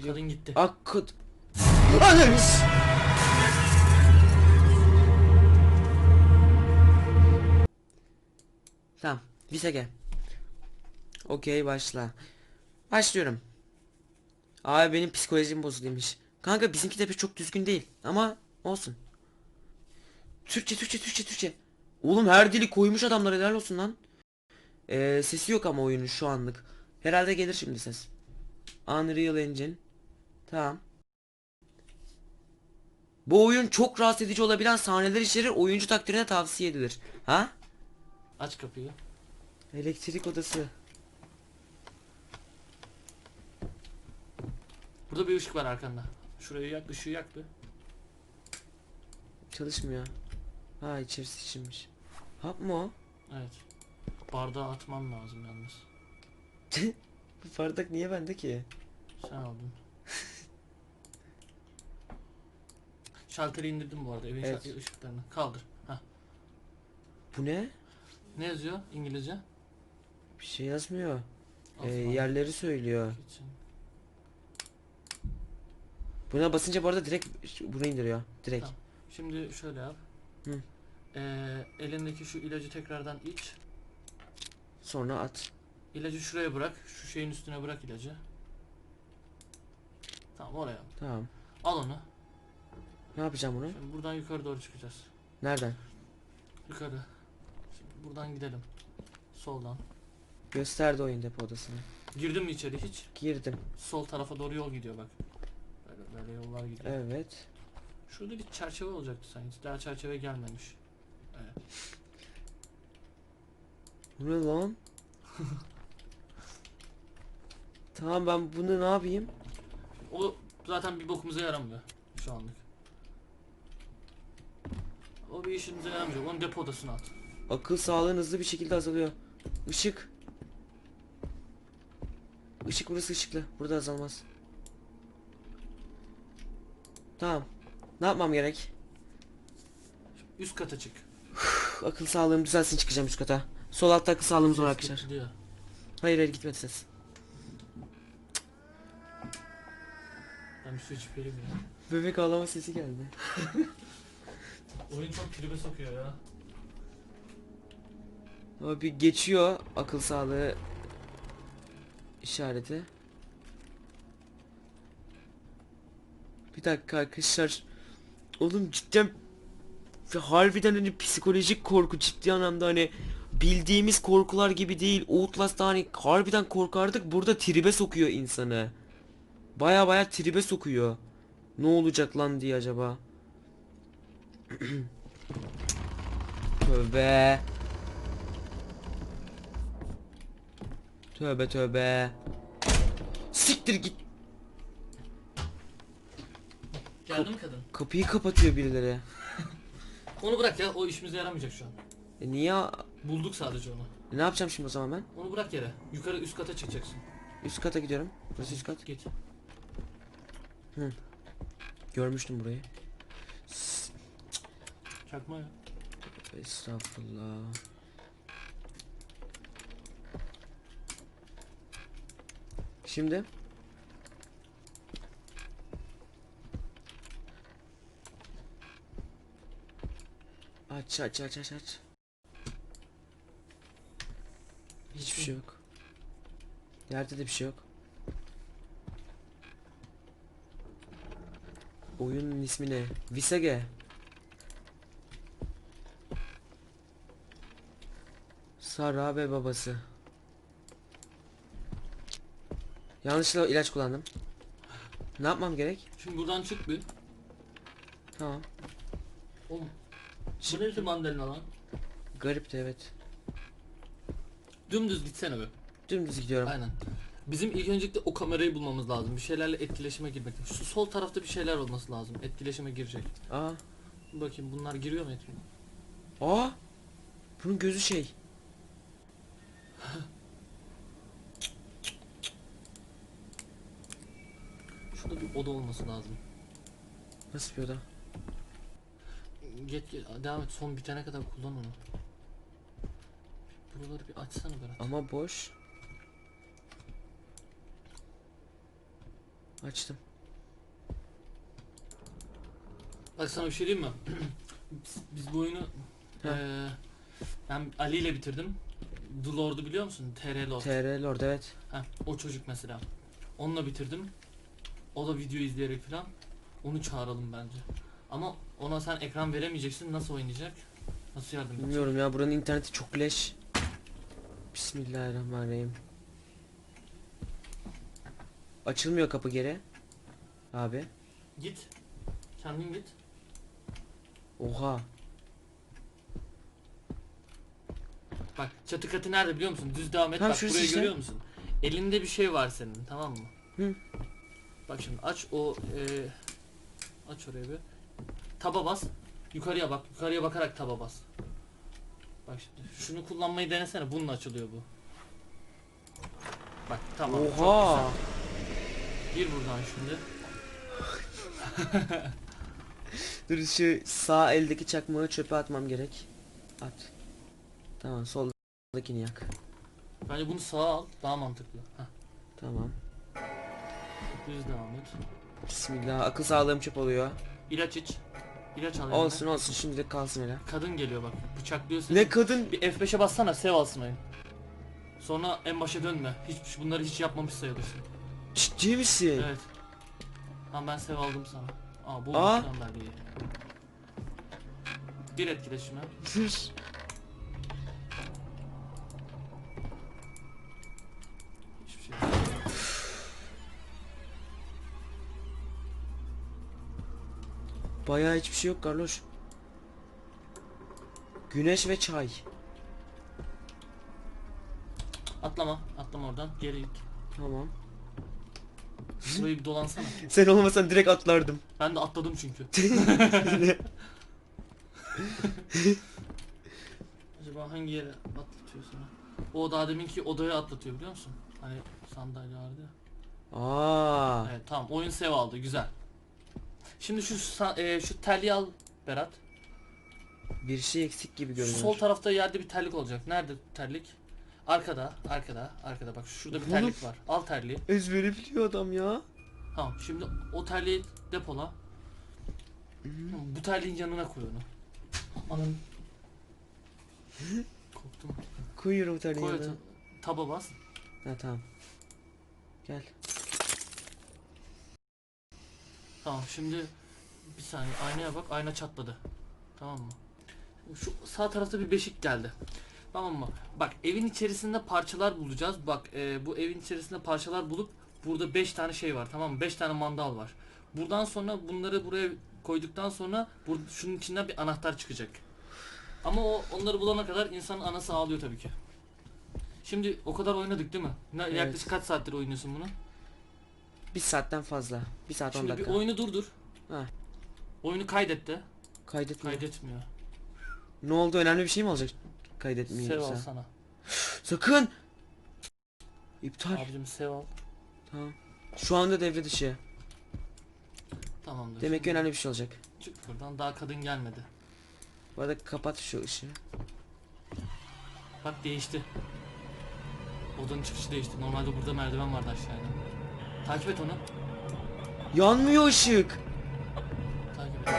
giriyor. Kadın gitti. Akıt. Ananız. Tamam. Bize gel. Okey başla. Başlıyorum. Abi benim psikolojim bozuluymuş. Kanka bizimki de pek çok düzgün değil ama olsun. Türkçe Türkçe Türkçe Türkçe. Oğlum her dili koymuş adamlar helal olsun lan. Ee, sesi yok ama oyunun şu anlık. Herhalde gelir şimdi ses. Unreal Engine. Tamam. Bu oyun çok rahatsız edici olabilen sahneler içerir. Oyuncu takdirine tavsiye edilir. Ha? Aç kapıyı. Elektrik odası. Burada bir ışık var arkanda. Şurayı yak, ışığı yak bir. Çalışmıyor. Ha içerisi içinmiş. Hap mı o? Evet. Bardağı atman lazım yalnız. Bu bardak niye bende ki? Sen aldın. Şalteri indirdim bu arada evin Evet. şal- ışıklarını. Kaldır. Hah. Bu ne? Ne yazıyor İngilizce? Bir şey yazmıyor. Ee, Osman. yerleri söylüyor. Buna basınca bu arada direkt bunu indiriyor. Direkt. Tamam. Şimdi şöyle yap. Hı. Ee, elindeki şu ilacı tekrardan iç. Sonra at. İlacı şuraya bırak. Şu şeyin üstüne bırak ilacı. Tamam oraya. al. Tamam. Al onu. Ne yapacağım bunu? Şimdi buradan yukarı doğru çıkacağız. Nereden? Yukarı. Şimdi buradan gidelim. Soldan. Gösterdi oyun depo odasını. Girdin mi içeri hiç? Girdim. Sol tarafa doğru yol gidiyor bak. Böyle, böyle yollar gidiyor. Evet. Şurada bir çerçeve olacaktı sanki. Daha çerçeve gelmemiş. Evet. Bu ne lan? tamam ben bunu ne yapayım? O zaten bir bokumuza yaramıyor şu anlık. O bir işimize yaramayacak. Onu depo odasına at. Akıl sağlığın hızlı bir şekilde azalıyor. Işık. Işık burası ışıklı. Burada azalmaz. Tamam. Ne yapmam gerek? Üst kata çık. Üf, akıl sağlığım düzelsin çıkacağım üst kata. Sol altta akıl sağlığımız var Ses arkadaşlar. gitti diyor. Hayır hayır gitmedi ses. Ben bir su içip ya. Bebek ağlama sesi geldi. Oyun çok tribe sokuyor ya. Ama bir geçiyor akıl sağlığı işareti. Bir dakika arkadaşlar. Oğlum cidden harbiden hani psikolojik korku ciddi anlamda hani bildiğimiz korkular gibi değil. Outlast'ta hani harbiden korkardık. Burada tribe sokuyor insanı. Baya baya tribe sokuyor. Ne olacak lan diye acaba. Tövbe. Tövbe tövbe. Siktir git. Geldi mi kadın? Kapıyı kapatıyor birileri. Onu bırak ya. O işimize yaramayacak şu an. E niye? Bulduk sadece onu. E ne yapacağım şimdi o zaman ben? Onu bırak yere. Yukarı üst kata çıkacaksın. Üst kata gidiyorum. Burası üst kat. Git. Görmüştüm burayı. Çakma ya. Estağfurullah. Şimdi Aç aç aç aç aç. Hiçbir şey yok. Yerde de bir şey yok. Oyunun ismi ne? Visage. Sara ve babası. Yanlışlıkla ilaç kullandım. Ne yapmam gerek? Şimdi buradan çık bir. Tamam. Oğlum. Bu Çık. ne mandalina lan? Garipti evet. Dümdüz gitsene be. Dümdüz gidiyorum. Aynen. Bizim ilk öncelikle o kamerayı bulmamız lazım. Bir şeylerle etkileşime girmek. Şu sol tarafta bir şeyler olması lazım. Etkileşime girecek. Aa. Bakayım bunlar giriyor mu etkileşime? Aa. Bunun gözü şey. Şurada bir oda olması lazım. Nasıl bir oda? Get, get devam et. Son bitene kadar kullan onu. Buraları bir açsana Berat. Ama boş. Açtım. Bak sana bir şey diyeyim mi? biz, biz bu oyunu Heh. eee, ben Ali ile bitirdim. The Lord'u biliyor musun? TR Lord. TR Lord evet. Heh, o çocuk mesela. Onunla bitirdim. O da video izleyerek falan. Onu çağıralım bence. Ama ona sen ekran veremeyeceksin. Nasıl oynayacak? Nasıl yardım edecek? Bilmiyorum ya buranın interneti çok leş. Bismillahirrahmanirrahim. Açılmıyor kapı geri. Abi. Git. Kendin git. Oha. Bak çatı katı nerede biliyor musun? Düz devam et. Tamam, Bak şurası burayı işte. görüyor musun? Elinde bir şey var senin tamam mı? Hı. Bak şimdi aç o eee, aç oraya bir. Taba bas. Yukarıya bak. Yukarıya bakarak taba bas. Bak şimdi şunu kullanmayı denesene. Bununla açılıyor bu. Bak tamam. çok Oha. güzel. Gir buradan şimdi. Dur şu sağ eldeki çakmağı çöpe atmam gerek. At. Tamam soldakini yak. Bence bunu sağa al. Daha mantıklı. Heh. Tamam. Düz devam et. Bismillah akıl sağlığım çöp oluyor. İlaç iç. İlaç al. eline. Olsun olsun şimdilik kalsın öyle. Kadın geliyor bak. Bıçaklıyor seni. Ne kadın Bir F5'e bassana sev alsın oyun. Sonra en başa dönme. Hiç bunları hiç yapmamış sayılırsın. ciddi misin? Evet. Tamam ben sev aldım sana. Aa bu Aa. Bir etkileşime. Bayağı hiçbir şey yok Carlos. Güneş ve çay. Atlama. Atlama oradan. Geri git. Tamam. Şurayı bir dolansana. Sen olmasan direkt atlardım. Ben de atladım çünkü. Acaba hangi yere atlatıyor sana? O daha deminki odaya atlatıyor biliyor musun? Hani sandalye vardı ya. Aa. Evet tamam oyun sev aldı güzel. Şimdi şu e, şu telli al Berat. Bir şey eksik gibi görünüyor. sol tarafta yerde bir terlik olacak. Nerede terlik? Arkada, arkada, arkada bak şurada bir terlik var. Al terliği. Ezbere biliyor adam ya. Tamam şimdi o terliği depola. Tamam, Bu terliğin yanına koy onu. Anın. Korktum. Koyuyorum tane Koy yanına. ta- taba bas. Ha tamam. Gel. Tamam şimdi bir saniye aynaya bak ayna çatladı. Tamam mı? Şu sağ tarafta bir beşik geldi. Tamam mı? Bak evin içerisinde parçalar bulacağız. Bak e, bu evin içerisinde parçalar bulup burada 5 tane şey var tamam mı? 5 tane mandal var. Buradan sonra bunları buraya koyduktan sonra bur şunun içinden bir anahtar çıkacak. Ama o onları bulana kadar insanın anası ağlıyor tabii ki. Şimdi o kadar oynadık değil mi? Ne, Evet. Yaklaşık kaç saattir oynuyorsun bunu? Bir saatten fazla. Bir saat on Şimdi bir dakika. oyunu durdur. Ha. Oyunu kaydet de. Kaydetmiyor. Kaydetmiyor. Ne oldu önemli bir şey mi olacak? Sev Kaydetmiyorsa. al sana. Sakın. İptal. Abicim sev al. Tamam. Şu anda devre dışı. Tamamdır. Demek ki önemli bir şey olacak. Çık buradan daha kadın gelmedi. Bu arada kapat şu ışığı. Bak değişti. Odanın çıkışı değişti. Normalde burada merdiven vardı aşağıda. Takip et onu. Yanmıyor ışık. Takip et.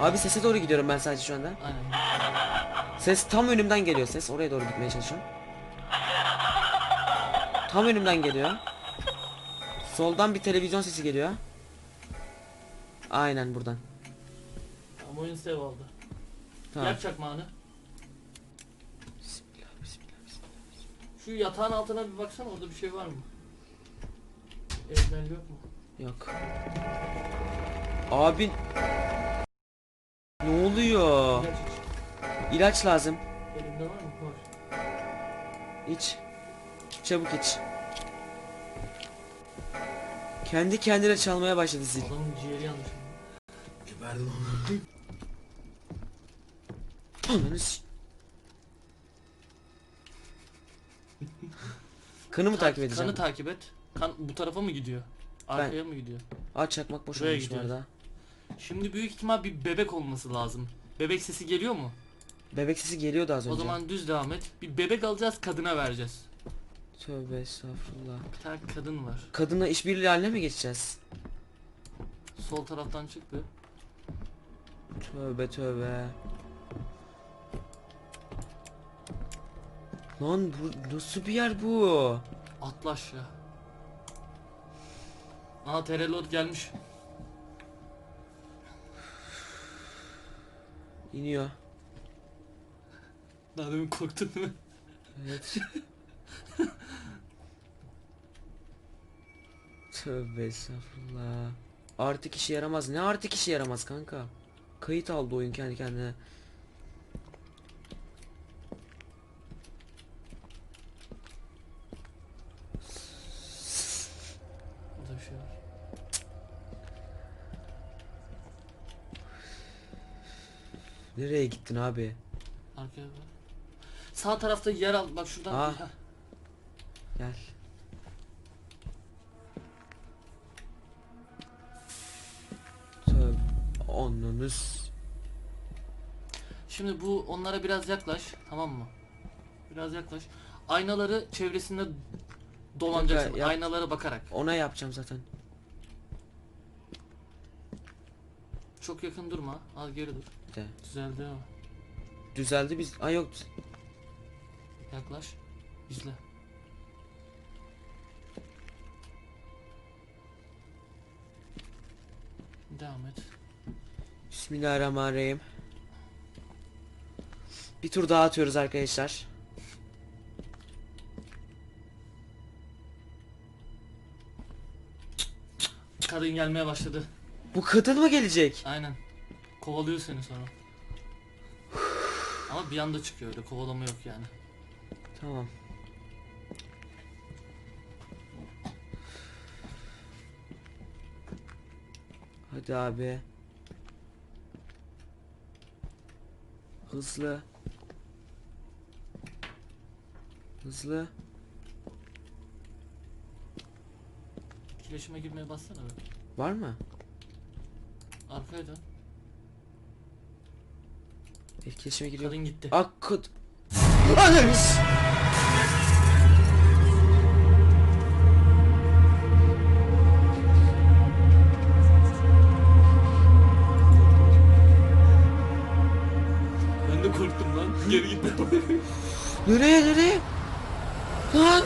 Abi sese doğru gidiyorum ben sadece şu anda. Aynen. Ses tam önümden geliyor ses. Oraya doğru gitmeye çalışıyorum. Tam önümden geliyor. Soldan bir televizyon sesi geliyor. Aynen buradan. Ama oyun sev aldı. Tamam. Yak çakmağını. Bismillah, bismillah, bismillah. Şu yatağın altına bir baksana orada bir şey var mı? Eldiven yok mu? Yok. Abi ne oluyor? İlaç iç. İlaç lazım. Elimde var mı? Var. İç. Çabuk iç. Kendi kendine çalmaya başladı zil. Adamın ciğeri yanlış. Geberdim onu. Ananı s- Kanı mı takip edeceğim? Kanı takip et. Kan bu tarafa mı gidiyor? Arkaya mı gidiyor? Aa çakmak boş Buraya olmuş bu gidiyor. arada. Şimdi büyük ihtimal bir bebek olması lazım. Bebek sesi geliyor mu? Bebek sesi geliyordu az önce. O zaman düz devam et. Bir bebek alacağız kadına vereceğiz. Tövbe estağfurullah. Bir tane kadın var. Kadınla işbirliği haline mi geçeceğiz? Sol taraftan çıktı. Tövbe tövbe. Lan bu nasıl bir yer bu? Atla aşağı. Aha terelot gelmiş. İniyor. Daha demin korktun değil mi? Evet. Tövbe estağfurullah. Artık işe yaramaz. Ne artık işe yaramaz kanka? Kayıt aldı oyun kendi kendine. Burada bir şey var. Nereye gittin abi? Arkaya bak. Sağ tarafta yer al. Bak şuradan. Ah. Heh. Gel. Tövbe. Ananız. Şimdi bu onlara biraz yaklaş. Tamam mı? Biraz yaklaş. Aynaları çevresinde dolanacaksın. Kanka, yap. Aynalara bakarak. Ona yapacağım zaten. Çok yakın durma. Az geri dur. De. Düzeldi ama. Düzeldi biz. Ay yok. Yaklaş. İzle. Devam et. Bismillahirrahmanirrahim. Bir tur daha atıyoruz arkadaşlar. Kadın gelmeye başladı. Bu kadın mı gelecek? Aynen. Kovalıyor seni sonra. Ama bir anda çıkıyor öyle kovalama yok yani. Tamam. Hadi abi. Hızlı. Hızlı. Etkileşime girmeye bassana. Var mı? Arkaya dön. Etkileşime giriyor. Kadın gitti. Akut. Ananız. Ben de korktum lan. Geri gitti. Nereye nereye? Lan.